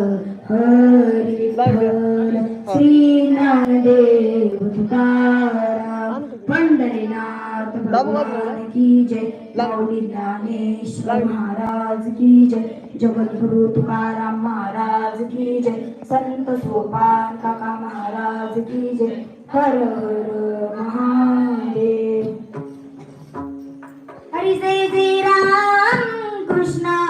हरी महाराज की जय। जगद्गुरु तुकाराम महाराज की जय। संत सोपान काका महाराज की जय। हर हर महादेव। हरी जय जय राम कृष्णा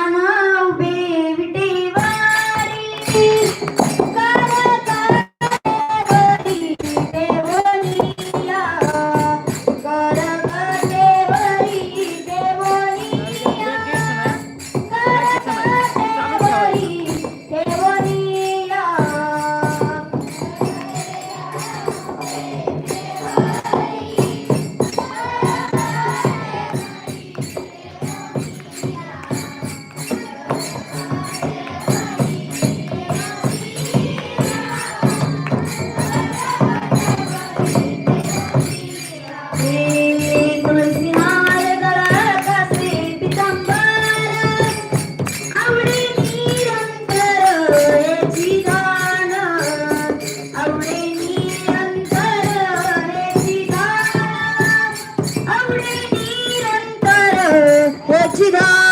Tira!